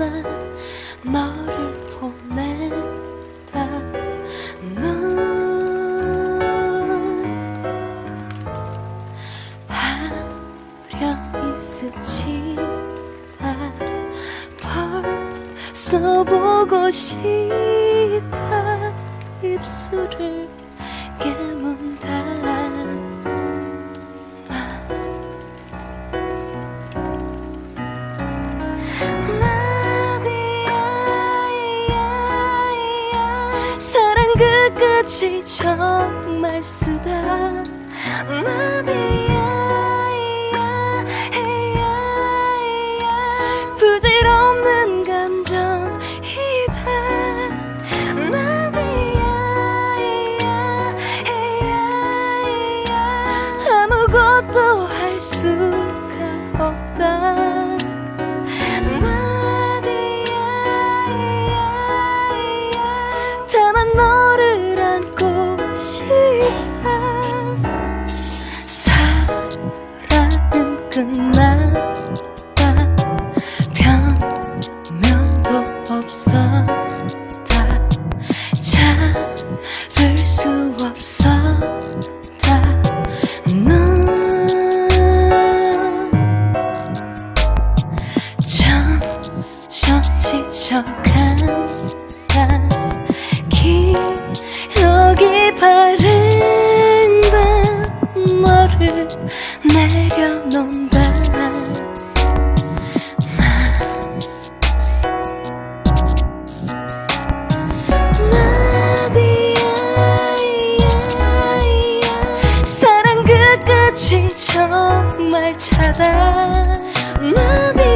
난 너를 보낸다. 넌 하려 있을지라 벌써 보고 싶다. 입술을 끝까지 정말 쓰다. 부질없는 감정이다. 아무것도 할 수가 없다. 다만 너 점점 지쳐간다 기억이 바른다 너를 내려놓는다 사랑 끝까지 정말 차다 나디야